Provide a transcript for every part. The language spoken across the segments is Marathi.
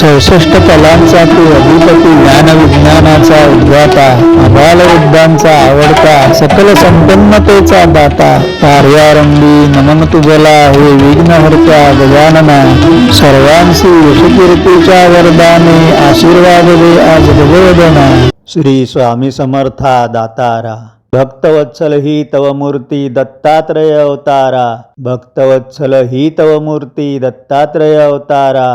चौसष्ट कलांचा तू अधिपती ज्ञान विज्ञानाचा उद्गाता अबाल वृद्धांचा आवडता सकल संपन्नतेचा दाता कार्यारंभी नमन तुझला हे विघ्नहर्त्या गजानना सर्वांशी यशकीर्तीच्या वरदाने आशीर्वाद दे आज भगवदना श्री स्वामी समर्था दातारा. भक्तवत्सल ही तव मूर्ती दत्तात्रय अवतारा. भक्तवत्सल ही तव मूर्ती दत्तात्रय अवतारा.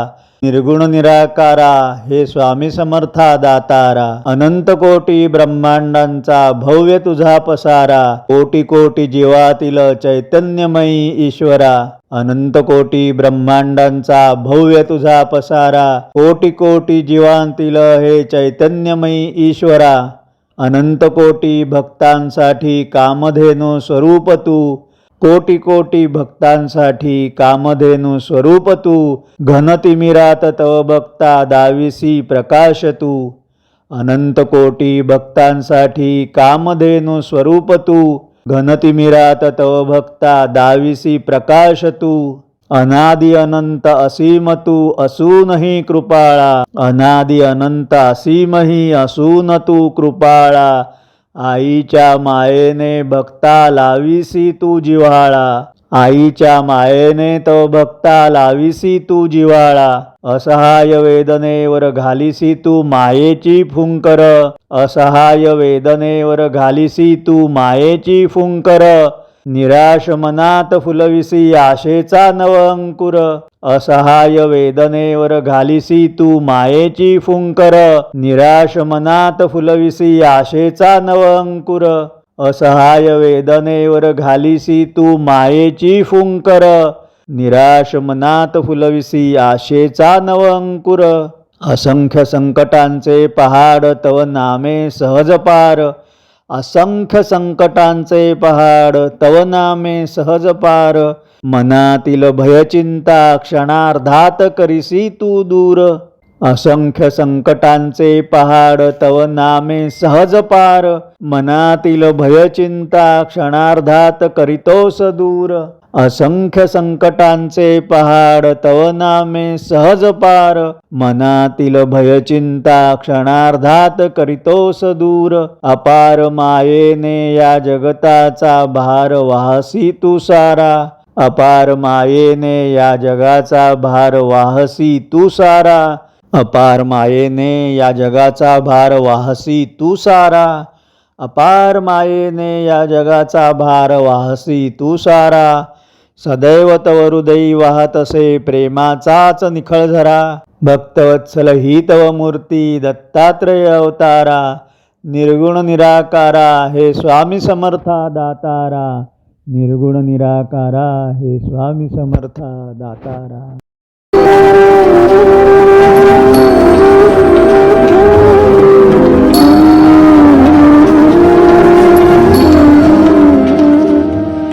निर्गुण निराकारा हे स्वामी समर्था दातारा अनंत कोटी ब्रह्मांडांचा भव्य तुझा पसारा. कोटी कोटी जीवातील चैतन्यमयी ईश्वरा. अनंत कोटी ब्रह्मांडांचा भव्य तुझा पसारा. कोटी कोटी जीवांतील हे चैतन्यमयी ईश्वरा. अनंत कोटी भक्तांसाठी कामधेनु स्वरूप तू कोटी कोटी भक्तांसाठी कामधेनु स्वरूप तू घनतिमिरात तव भक्ता दाविसी प्रकाश तू अनंत कोटी भक्तांसाठी कामधेनु स्वरूप तू घनतिमिरात तव भक्ता दाविसी प्रकाश तू अनादि अनंत असीम तू असूनही कृपाळा. अनादि अनंत असीमही असून तू कृपाळा. आईच्या मायेने भक्ता लाविसी तू जिव्हाळा. आईच्या मायेने तो भक्ता लाविसी तू जिव्हाळा. असहाय वेदनेवर घालिसी तू मायेची फुंकर. असहाय वेदनेवर घालिसी तू मायेची फुंकर. निराश मनात फुलविसी आशेचा नव अंकुर. असहाय वेदनेवर घालिसी तू मायेची फुंकर. निराश मनात फुलविसी आशेचा नव अंकुर. असहाय वेदनेवर घालिसी तू मायेची फुंकर. निराश मनात फुलविसी आशेचा नव अंकुर. असंख्य संकटांचे पहाड तव नामे सहज पार. असंख्य संकटांचे पहाड तवनामे सहज पार. मनातील भयचिंता क्षणार्धात करिसी तू दूर. असंख्य संकटांचे पहाड तव नामे सहज पार. मनातील भयचिंता क्षणार्धात करीतोस दूर. असंख्य संकटांचे पहाड तव नामे सहज पार. मनातील भयचिंता क्षणार्धात करितोस दूर. अपार मायेने या जगताचा भार वाहसी तू सारा. अपार मायेने या जगाचा भार वाहसी तू सारा. अपार मायेने या जगाचा भार वाहसी तू सारा. अपार मायेने या जगाचा भार वाहसी तू सारा. सदैव तव हृदयी वाहत असे प्रेमाचाच निखळ झरा भक्तवत्सल ही तव मूर्ती दत्तात्रय अवतारा निर्गुण निराकारा हे स्वामी समर्था दातारा निर्गुण निराकारा हे स्वामी समर्था दातारा.